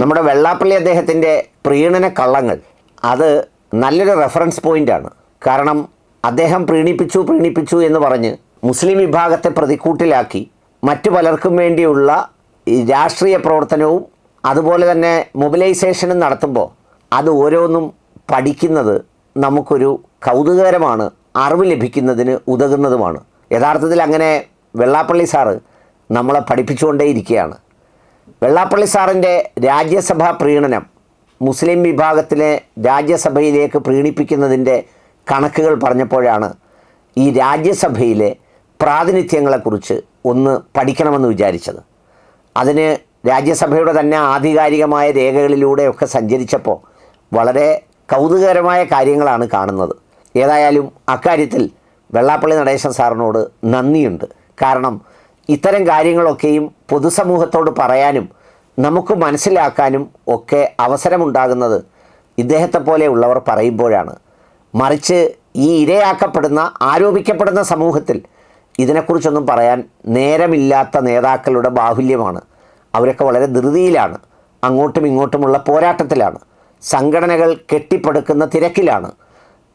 നമ്മുടെ വെള്ളാപ്പള്ളി അദ്ദേഹത്തിന്റെ പ്രീണന കള്ളങ്ങൾ. അത് നല്ലൊരു റെഫറൻസ് പോയിന്റാണ് കാരണം അദ്ദേഹം പ്രീണിപ്പിച്ചു പ്രീണിപ്പിച്ചു എന്ന് പറഞ്ഞ് മുസ്ലിം വിഭാഗത്തെ പ്രതിക്കൂട്ടിലാക്കി മറ്റു പലർക്കും വേണ്ടിയുള്ള രാഷ്ട്രീയ പ്രവർത്തനവും അതുപോലെ തന്നെ മൊബിലൈസേഷനും നടത്തുമ്പോൾ അത് ഓരോന്നും പഠിക്കുന്നത് നമുക്കൊരു കൗതുകകരമാണ് അറിവ് ലഭിക്കുന്നതിന് ഉതകുന്നതുമാണ്. യഥാർത്ഥത്തിൽ അങ്ങനെ വെള്ളാപ്പള്ളി സാറ് നമ്മളെ പഠിപ്പിച്ചുകൊണ്ടേയിരിക്കുകയാണ്. വെള്ളാപ്പള്ളി സാറിന്റെ രാജ്യസഭാ പ്രീണനം മുസ്ലിം വിഭാഗത്തിലെ രാജ്യസഭയിലേക്ക് പ്രീണിപ്പിക്കുന്നതിന്റെ കണക്കുകൾ പറഞ്ഞപ്പോഴാണ് ഈ രാജ്യസഭയിലെ പ്രാതിനിധ്യങ്ങളെക്കുറിച്ച് ഒന്ന് പഠിക്കണമെന്ന് വിചാരിച്ചത്. അതിന് രാജ്യസഭയുടെ തന്നെ ആധികാരികമായ രേഖകളിലൂടെയൊക്കെ സഞ്ചരിച്ചപ്പോൾ വളരെ കൗതുകകരമായ കാര്യങ്ങളാണ് കാണുന്നത്. ഏതായാലും അക്കാര്യത്തിൽ വെള്ളാപ്പള്ളി നടേശൻ സാറിനോട് നന്ദിയുണ്ട്. കാരണം ഇത്തരം കാര്യങ്ങളൊക്കെയും പൊതുസമൂഹത്തോട് പറയാനും നമുക്ക് മനസ്സിലാക്കാനും ഒക്കെ അവസരമുണ്ടാകുന്നത് ഇദ്ദേഹത്തെ പോലെയുള്ളവർ പറയുമ്പോഴാണ്. മറിച്ച് ഈ ഇരയാക്കപ്പെടുന്ന ആരോപിക്കപ്പെടുന്ന സമൂഹത്തിൽ ഇതിനെക്കുറിച്ചൊന്നും പറയാൻ നേരമില്ലാത്ത നേതാക്കളുടെ ബാഹുല്യമാണ്. അവരൊക്കെ വളരെ ധൃതിയിലാണ്. അങ്ങോട്ടും ഇങ്ങോട്ടുമുള്ള പോരാട്ടത്തിലാണ്. സംഘടനകൾ കെട്ടിപ്പടുക്കുന്ന തിരക്കിലാണ്.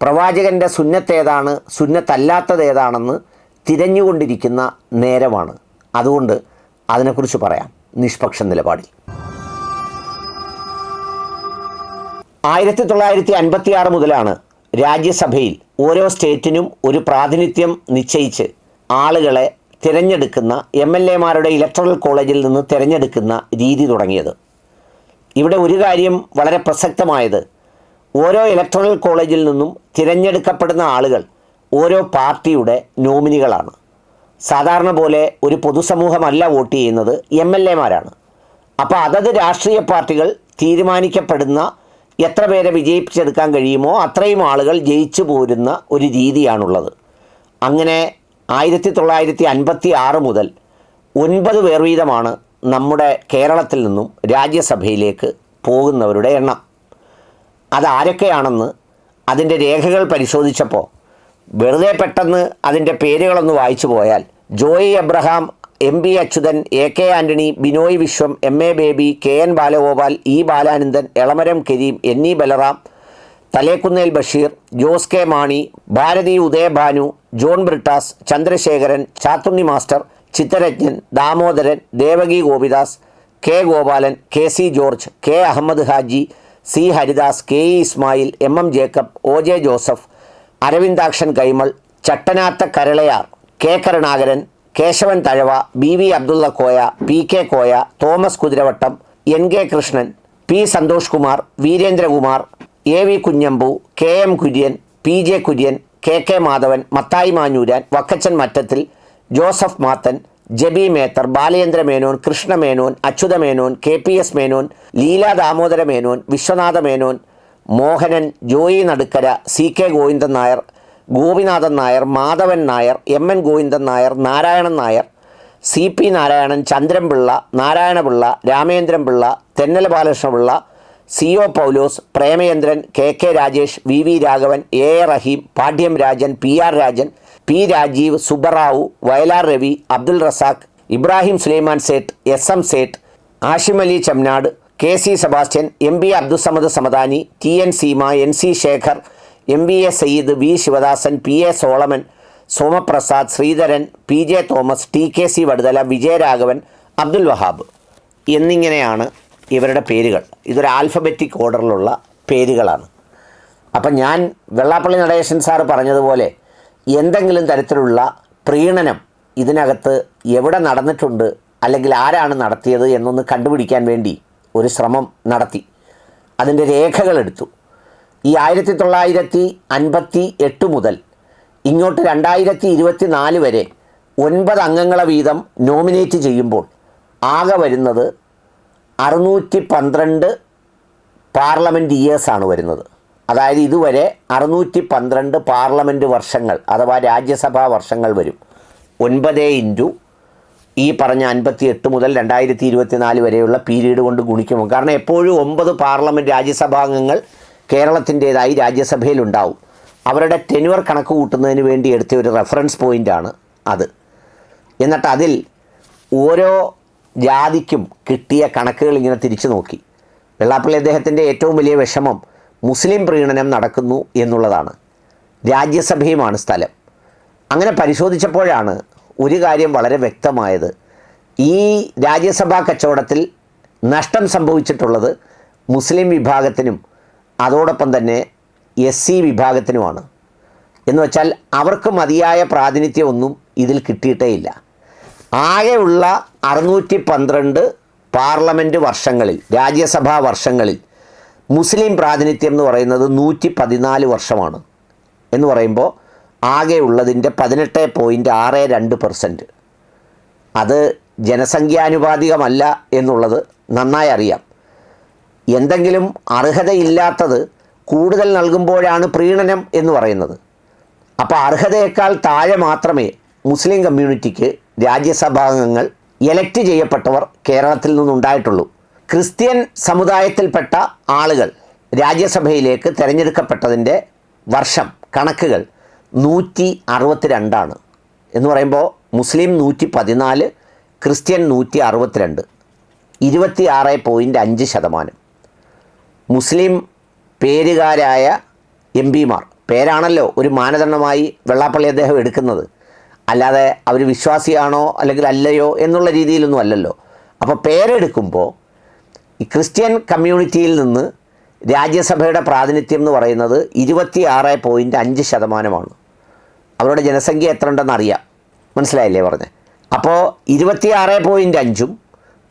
പ്രവാചകന്റെ സുന്നത്തേതാണ് സുന്നത്തല്ലാത്തതേതാണെന്ന് തിരഞ്ഞുകൊണ്ടിരിക്കുന്ന നേരമാണ്. അതുകൊണ്ട് അതിനെക്കുറിച്ച് പറയാം. നിഷ്പക്ഷ നിലപാടിൽ. ആയിരത്തി തൊള്ളായിരത്തി അൻപത്തി ആറ് മുതലാണ് രാജ്യസഭയിൽ ഓരോ സ്റ്റേറ്റിനും ഒരു പ്രാതിനിധ്യം നിശ്ചയിച്ച് ആളുകളെ തിരഞ്ഞെടുക്കുന്ന എം എൽ എമാരുടെ ഇലക്ട്രൽ കോളേജിൽ നിന്ന് തിരഞ്ഞെടുക്കുന്ന രീതി തുടങ്ങിയത്. ഇവിടെ ഒരു കാര്യം വളരെ പ്രസക്തമായത്. ഓരോ ഇലക്ട്രൽ കോളേജിൽ നിന്നും തിരഞ്ഞെടുക്കപ്പെടുന്ന ആളുകൾ ഓരോ പാർട്ടിയുടെ നോമിനികളാണ്. സാധാരണ പോലെ ഒരു പൊതുസമൂഹമല്ല വോട്ട് ചെയ്യുന്നത് എം എൽ എമാരാണ്. അപ്പോൾ അതത് രാഷ്ട്രീയ പാർട്ടികൾ തീരുമാനിക്കപ്പെടുന്ന എത്ര പേരെ വിജയിപ്പിച്ചെടുക്കാൻ കഴിയുമോ അത്രയും ആളുകൾ ജയിച്ചു പോരുന്ന ഒരു രീതിയാണുള്ളത്. അങ്ങനെ ആയിരത്തി തൊള്ളായിരത്തി അൻപത്തി ആറ് മുതൽ ഒൻപത് പേർ വീതമാണ് നമ്മുടെ കേരളത്തിൽ നിന്നും രാജ്യസഭയിലേക്ക് പോകുന്നവരുടെ എണ്ണം. അതാരൊക്കെയാണെന്ന് അതിന്റെ രേഖകൾ പരിശോധിച്ചപ്പോൾ വെറുതെ പെട്ടെന്ന് അതിന്റെ പേരുകളൊന്ന് വായിച്ചു പോയാൽ Joy Abraham M B Achuthan A K Antony Binoy Viswam M A Baby K N Balagopal E Balanandan Elamaram Kareem E Balaram Thalekkunnil Basheer Jose K Mani Bharathi Udayabhanu John Brittas Chandrasekharan Chathunni master Chitharanjan Damodaran Devaki Gopidas K Gopalan K C George K Ahammed Haji C Haridas K E Ismail M M Jacob O J Joseph Aravindakshan Kaimal Chattanatha Karalayar K Karunakaran Kesavan Thazhava B V Abdulla Koya P K Koya Thomas Kuthiravattom N K Krishnan P Santhosh Kumar Veerendrakumar A V Kunhambu K M Kurian P J Kurian K K Madhavan Mathai Manjooran Vakkachan Mattathil Joseph Mathan Jabi Methar Balendra Menon Krishna Menon Achutha Menon K P S Menon Leela Damodara Menon Viswanatha Menon Mohanan Joy Nadukkara C K Govindan Nair Gopinathan Nair Madhavan Nair M N Govindan Nair Narayanan Nair C P Narayanan Chandran Pillai Narayana Pillai Ramendran Pillai Thennala Balakrishna Pillai C O Paulose Premachandran K K Rajesh V V Raghavan A A Rahim പാഠ്യം Rajan P R Rajan P Rajeev Subbarao Vayalar Ravi Abdul Razak Ibrahim Sulaiman Sait S M Sait Hashim Ali Chamnad K C Sebastian M B Abdussamad Samadani T N Seema N C Shekhar M V A Syed V Sivadasan P A Solomon Somaprasad Sreedharan P J Thomas T K C Vaduthala Vijayaraghavan Abdul Wahab എന്നിങ്ങനെയാണ് ഇവരുടെ പേരുകൾ. ഇതൊരു alphabetic ഓർഡറിലുള്ള പേരുകളാണ്. അപ്പം ഞാൻ Vellappally Natesan sir പറഞ്ഞതുപോലെ എന്തെങ്കിലും തരത്തിലുള്ള പ്രീണനം ഇതിനകത്ത് എവിടെ നടന്നിട്ടുണ്ട് അല്ലെങ്കിൽ ആരാണ് നടത്തിയത് എന്നൊന്ന് കണ്ടുപിടിക്കാൻ വേണ്ടി ഒരു ശ്രമം നടത്തി. അതിന്റെ രേഖകളെടുത്തു. ഈ ആയിരത്തി തൊള്ളായിരത്തി അൻപത്തി എട്ട് മുതൽ ഇങ്ങോട്ട് രണ്ടായിരത്തി ഇരുപത്തി നാല് വരെ ഒൻപത് അംഗങ്ങളെ വീതം നോമിനേറ്റ് ചെയ്യുമ്പോൾ ആകെ വരുന്നത് അറുന്നൂറ്റി പന്ത്രണ്ട് പാർലമെന്റ് ഇയേഴ്സാണ് വരുന്നത്. അതായത് ഇതുവരെ അറുന്നൂറ്റി പന്ത്രണ്ട് പാർലമെന്റ് വർഷങ്ങൾ അഥവാ രാജ്യസഭാ വർഷങ്ങൾ വരും. ഒൻപത് ഇന്റു ഈ പറഞ്ഞ അൻപത്തി എട്ട് മുതൽ രണ്ടായിരത്തി ഇരുപത്തി നാല് വരെയുള്ള പീരീഡ് കൊണ്ട് ഗുണിക്കുമോ കാരണം എപ്പോഴും ഒമ്പത് പാർലമെന്റ് രാജ്യസഭാംഗങ്ങൾ കേരളത്തിന്റേതായി രാജ്യസഭയിലുണ്ടാവും. അവരുടെ ടെനുവർ കണക്ക് കൂട്ടുന്നതിന് വേണ്ടി എടുത്ത ഒരു റെഫറൻസ് പോയിന്റാണ് അത്. എന്നിട്ട് അതിൽ ഓരോ ജാതിക്കും കിട്ടിയ കണക്കുകൾ ഇങ്ങനെ തിരിച്ചു നോക്കി. വെള്ളാപ്പള്ളി അദ്ദേഹത്തിന്റെ ഏറ്റവും വലിയ വിഷമം മുസ്ലിം പ്രീണനം നടക്കുന്നു എന്നുള്ളതാണ്. രാജ്യസഭയുമാണ് സ്ഥലം. അങ്ങനെ പരിശോധിച്ചപ്പോഴാണ് ഒരു കാര്യം വളരെ വ്യക്തമായത്. ഈ രാജ്യസഭാ കച്ചവടത്തിൽ നഷ്ടം സംഭവിച്ചിട്ടുള്ളത് മുസ്ലിം വിഭാഗത്തിനും അതോടൊപ്പം തന്നെ എസ് സി വിഭാഗത്തിനുമാണ്. എന്ന് വെച്ചാൽ അവർക്ക് മതിയായ പ്രാതിനിധ്യമൊന്നും ഇതിൽ കിട്ടിയിട്ടേയില്ല. ആകെയുള്ള അറുന്നൂറ്റി പന്ത്രണ്ട് പാർലമെന്റ് വർഷങ്ങളിൽ രാജ്യസഭാ വർഷങ്ങളിൽ മുസ്ലിം പ്രാതിനിധ്യം എന്ന് പറയുന്നത് നൂറ്റി പതിനാല് വർഷമാണ് എന്ന് പറയുമ്പോൾ ആകെയുള്ളതിന്റെ പതിനെട്ട് പോയിന്റ് ആറ് രണ്ട് പെർസെന്റ്. അത് ജനസംഖ്യാനുപാതികമല്ല എന്നുള്ളത് നന്നായി അറിയാം. എന്തെങ്കിലും അർഹതയില്ലാത്തത് കൂടുതൽ നൽകുമ്പോഴാണ് പ്രീണനം എന്ന് പറയുന്നത്. അപ്പോൾ അർഹതയേക്കാൾ താഴെ മാത്രമേ മുസ്ലിം കമ്മ്യൂണിറ്റിക്ക് രാജ്യസഭാംഗങ്ങൾ എലക്ട് ചെയ്യപ്പെട്ടവർ കേരളത്തിൽ നിന്നുണ്ടായിട്ടുള്ളൂ. ക്രിസ്ത്യൻ സമുദായത്തിൽപ്പെട്ട ആളുകൾ രാജ്യസഭയിലേക്ക് തിരഞ്ഞെടുക്കപ്പെട്ടതിന്റെ വർഷം കണക്കുകൾ നൂറ്റി അറുപത്തിരണ്ടാണ് എന്ന് പറയുമ്പോൾ മുസ്ലിം നൂറ്റി പതിനാല് ക്രിസ്ത്യൻ നൂറ്റി അറുപത്തിരണ്ട് ഇരുപത്തി ആറ് പോയിന്റ് അഞ്ച് ശതമാനം. മുസ്ലിം പേരുകാരായ എം പിമാർ. പേരാണല്ലോ ഒരു മാനദണ്ഡമായി വെള്ളാപ്പള്ളി അദ്ദേഹം എടുക്കുന്നത്. അല്ലാതെ അവർ വിശ്വാസിയാണോ അല്ലെങ്കിൽ അല്ലയോ എന്നുള്ള രീതിയിലൊന്നും അല്ലല്ലോ. അപ്പോൾ പേരെടുക്കുമ്പോൾ ഈ ക്രിസ്ത്യൻ കമ്മ്യൂണിറ്റിയിൽ നിന്ന് രാജ്യസഭയുടെ പ്രാതിനിധ്യം എന്ന് പറയുന്നത് ഇരുപത്തി ആറ് പോയിന്റ് അഞ്ച് ശതമാനമാണ്. അവരുടെ ജനസംഖ്യ എത്ര ഉണ്ടെന്ന് അറിയാം മനസ്സിലായില്ലേ പറഞ്ഞത് അപ്പോൾ ഇരുപത്തി ആറ് പോയിന്റ് അഞ്ചും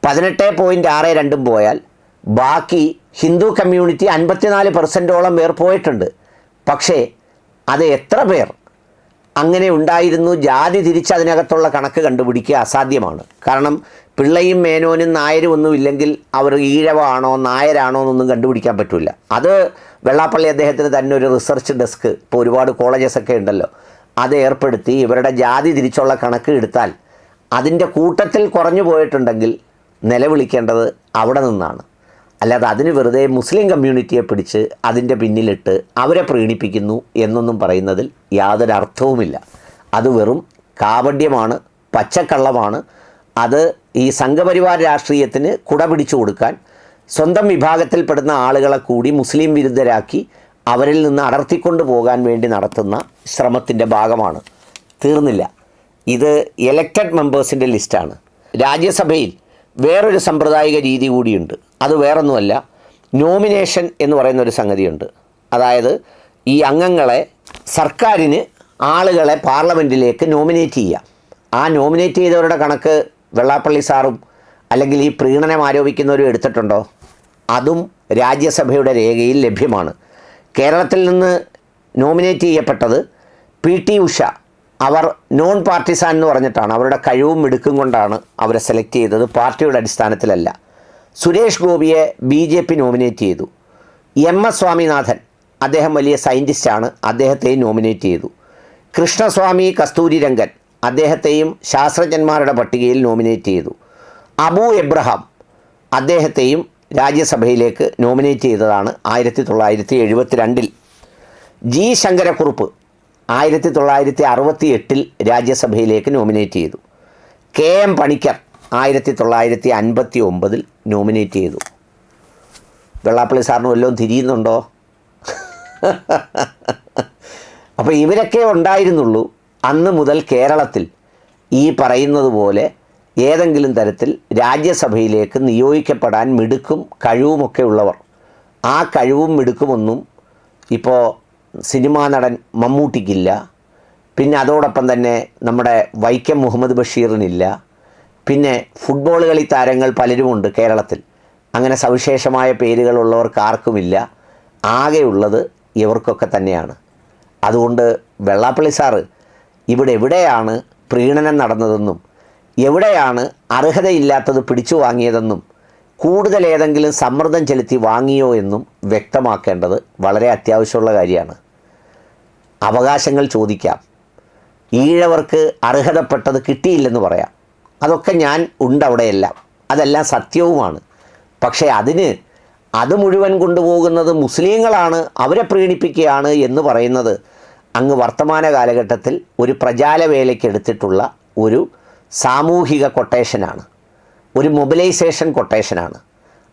പതിനെട്ട് പോയിന്റ് ആറ് രണ്ടും പോയാൽ ബാക്കി ഹിന്ദു കമ്മ്യൂണിറ്റി അൻപത്തിനാല് പെർസെന്റോളം പേർ പോയിട്ടുണ്ട്. പക്ഷേ അത് എത്ര പേർ? അങ്ങനെ ഉണ്ടായിരുന്നു ജാതി തിരിച്ച് അതിനകത്തുള്ള കണക്ക് കണ്ടുപിടിക്കുക അസാധ്യമാണ്. കാരണം പിള്ളയും മേനോനും നായരും ഒന്നും ഇല്ലെങ്കിൽ അവർ ഈഴവാണോ നായരാണോ എന്നൊന്നും കണ്ടുപിടിക്കാൻ പറ്റില്ല അത് വെള്ളാപ്പള്ളി അദ്ദേഹത്തിന് തന്നെ ഒരു റിസർച്ച് ഡെസ്ക് ഇപ്പോൾ ഒരുപാട് കോളേജസ് ഒക്കെ ഉണ്ടല്ലോ. അത് ഏർപ്പെടുത്തി ഇവരുടെ ജാതി തിരിച്ചുള്ള കണക്ക് എടുത്താൽ അതിന്റെ കൂട്ടത്തിൽ കുറഞ്ഞു പോയിട്ടുണ്ടെങ്കിൽ നിലവിളിക്കേണ്ടത് അവിടെ നിന്നാണ്. അല്ലാതെ അതിന് വെറുതെ മുസ്ലിം കമ്മ്യൂണിറ്റിയെ പിടിച്ച് അതിന്റെ പിന്നിലിട്ട് അവരെ പ്രീണിപ്പിക്കുന്നു എന്നൊന്നും പറയുന്നതിൽ യാതൊരു അർത്ഥവുമില്ല അത് വെറും കാപഡ്യമാണ് പച്ചക്കള്ളമാണ്. അത് ഈ സംഘപരിവാര രാഷ്ട്രീയത്തിന് കുട പിടിച്ചു കൊടുക്കാൻ സ്വന്തം വിഭാഗത്തിൽപ്പെടുന്ന ആളുകളെ കൂടി മുസ്ലിം വിരുദ്ധരാക്കി അവരിൽ നിന്ന് അടർത്തിക്കൊണ്ട് പോകാൻ വേണ്ടി നടത്തുന്ന ശ്രമത്തിന്റെ ഭാഗമാണ്. തീർന്നില്ല. ഇത് എലക്റ്റഡ് മെമ്പേഴ്സിന്റെ ലിസ്റ്റാണ് രാജ്യസഭയിൽ വേറൊരു സമ്പ്രദായിക രീതി കൂടിയുണ്ട്. അത് വേറൊന്നുമല്ല നോമിനേഷൻ എന്ന് പറയുന്ന ഒരു സംഗതിയുണ്ട്. അതായത് ഈ അംഗങ്ങളെ സർക്കാരിന് ആളുകളെ പാർലമെന്റിലേക്ക് നോമിനേറ്റ് ചെയ്യാം ആ നോമിനേറ്റ് ചെയ്തവരുടെ കണക്ക് വെള്ളാപ്പള്ളി സാറും അല്ലെങ്കിൽ ഈ പ്രീണനം ആരോപിക്കുന്നവരും എടുത്തിട്ടുണ്ടോ? അതും രാജ്യസഭയുടെ രേഖയിൽ ലഭ്യമാണ്. കേരളത്തിൽ നിന്ന് നോമിനേറ്റ് ചെയ്യപ്പെട്ടത് പി ടി ഉഷ. അവർ നോൺ പാർട്ടിസാൻ എന്ന് പറഞ്ഞിട്ടാണ്. അവരുടെ കഴിവും മിടുക്കും കൊണ്ടാണ് അവരെ സെലക്ട് ചെയ്തത്. പാർട്ടിയുടെ അടിസ്ഥാനത്തിലല്ല. സുരേഷ് ഗോപിയെ ബി ജെ പി നോമിനേറ്റ് ചെയ്തു. എം എസ് സ്വാമിനാഥൻ അദ്ദേഹം വലിയ സയന്റിസ്റ്റാണ് അദ്ദേഹത്തെയും നോമിനേറ്റ് ചെയ്തു. കൃഷ്ണസ്വാമി കസ്തൂരി രംഗൻ അദ്ദേഹത്തെയും ശാസ്ത്രജ്ഞന്മാരുടെ പട്ടികയിൽ നോമിനേറ്റ് ചെയ്തു. അബു എബ്രഹാം അദ്ദേഹത്തെയും രാജ്യസഭയിലേക്ക് നോമിനേറ്റ് ചെയ്തതാണ് ആയിരത്തി തൊള്ളായിരത്തി എഴുപത്തി രണ്ടിൽ ജി. ശങ്കരക്കുറുപ്പ് ആയിരത്തി തൊള്ളായിരത്തി അറുപത്തി എട്ടിൽ രാജ്യസഭയിലേക്ക് നോമിനേറ്റ് ചെയ്തു. കെ. എം. പണിക്കർ ആയിരത്തി തൊള്ളായിരത്തി അൻപത്തി ഒമ്പതിൽ നോമിനേറ്റ് ചെയ്തു. വെള്ളാപ്പള്ളി സാറിന് വല്ലതും തിരിയുന്നുണ്ടോ? അപ്പോൾ ഇവരൊക്കെ ഉണ്ടായിരുന്നുള്ളൂ അന്ന് മുതൽ കേരളത്തിൽ ഈ പറയുന്നത് പോലെ ഏതെങ്കിലും തരത്തിൽ രാജ്യസഭയിലേക്ക് നിയോഗിക്കപ്പെടാൻ മിടുക്കും കഴിവുമൊക്കെ ഉള്ളവർ ആ കഴിവും മിടുക്കുമൊന്നും ഇപ്പോൾ സിനിമാ നടൻ മമ്മൂട്ടിക്കില്ല. പിന്നെ അതോടൊപ്പം തന്നെ നമ്മുടെ വൈക്കം മുഹമ്മദ് ബഷീറിനില്ല. പിന്നെ ഫുട്ബോൾ കളി താരങ്ങൾ പലരുമുണ്ട് കേരളത്തിൽ. അങ്ങനെ സവിശേഷമായ പേരുകളുള്ളവർക്ക് ആർക്കുമില്ല. ആകെയുള്ളത് ഇവർക്കൊക്കെ തന്നെയാണ്. അതുകൊണ്ട് വെള്ളാപ്പള്ളി സാറ് ഇവിടെ എവിടെയാണ് പ്രീണനം നടന്നതെന്നും എവിടെയാണ് അർഹതയില്ലാത്തത് പിടിച്ചു വാങ്ങിയതെന്നും കൂടുതൽ ഏതെങ്കിലും സമ്മർദ്ദം ചെലുത്തി വാങ്ങിയോ എന്നും വ്യക്തമാക്കേണ്ടത് വളരെ അത്യാവശ്യമുള്ള കാര്യമാണ്. അവകാശങ്ങൾ ചോദിക്കാം. ഈഴവർക്ക് അർഹതപ്പെട്ടത് കിട്ടിയില്ലെന്ന് പറയാം. അതൊക്കെ ഞാൻ ഉണ്ട് അവിടെയെല്ലാം അതെല്ലാം സത്യവുമാണ്. പക്ഷേ അതിന് അത് മുഴുവൻ കൊണ്ടുപോകുന്നത് മുസ്ലിങ്ങളാണ് അവരെ പ്രീണിപ്പിക്കുകയാണ് എന്ന് പറയുന്നത് അങ്ങ് വർത്തമാന കാലഘട്ടത്തിൽ ഒരു പ്രചാരവേലയ്ക്ക് എടുത്തിട്ടുള്ള ഒരു സാമൂഹിക കൊട്ടേഷനാണ് ഒരു മൊബിലൈസേഷൻ കൊട്ടേഷനാണ്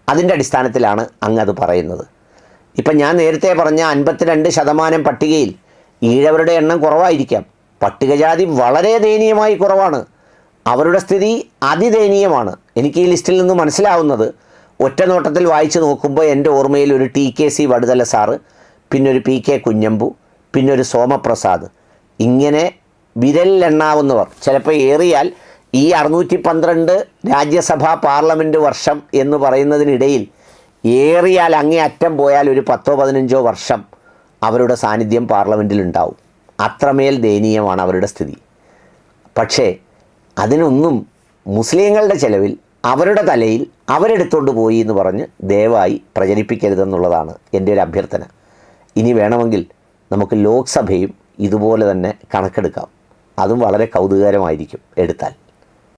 അതിന്റെ അടിസ്ഥാനത്തിലാണ് അങ്ങ് അത് പറയുന്നത്. ഇപ്പം ഞാൻ നേരത്തെ പറഞ്ഞ അൻപത്തിരണ്ട് ശതമാനം പട്ടികയിൽ ഈഴവരുടെ എണ്ണം കുറവായിരിക്കാം. പട്ടികജാതി വളരെ ദയനീയമായി കുറവാണ്. അവരുടെ സ്ഥിതി അതിദയനീയമാണ്. എനിക്ക് ഈ ലിസ്റ്റിൽ നിന്ന് മനസ്സിലാവുന്നത് ഒറ്റ നോട്ടത്തിൽ വായിച്ചു നോക്കുമ്പോൾ എന്റെ ഓർമ്മയിൽ ഒരു T K C Vaduthala sir പിന്നൊരു പി കെ കുഞ്ഞമ്പു പിന്നൊരു സോമപ്രസാദ്. ഇങ്ങനെ വിരലിലെണ്ണാവുന്നവർ ചിലപ്പോൾ ഏറിയാൽ ഈ അറുന്നൂറ്റി പന്ത്രണ്ട് രാജ്യസഭാ പാർലമെന്റ് വർഷം എന്ന് പറയുന്നതിനിടയിൽ ഏറിയാൽ അങ്ങേ അറ്റം പോയാൽ ഒരു പത്തോ പതിനഞ്ചോ വർഷം അവരുടെ സാന്നിധ്യം പാർലമെന്റിലുണ്ടാവും അത്രമേൽ ദയനീയമാണ് അവരുടെ സ്ഥിതി. പക്ഷേ അതിനൊന്നും മുസ്ലിങ്ങളുടെ ചെലവിൽ അവരുടെ തലയിൽ അവരെടുത്തുകൊണ്ട് പോയി എന്ന് പറഞ്ഞ് ദയവായി പ്രചരിപ്പിക്കരുതെന്നുള്ളതാണ് എന്റെ ഒരു അഭ്യർത്ഥന. ഇനി വേണമെങ്കിൽ നമുക്ക് ലോക്സഭയും ഇതുപോലെ തന്നെ കണക്കെടുക്കാം. അതും വളരെ കൗതുകകരമായിരിക്കും എടുത്താൽ.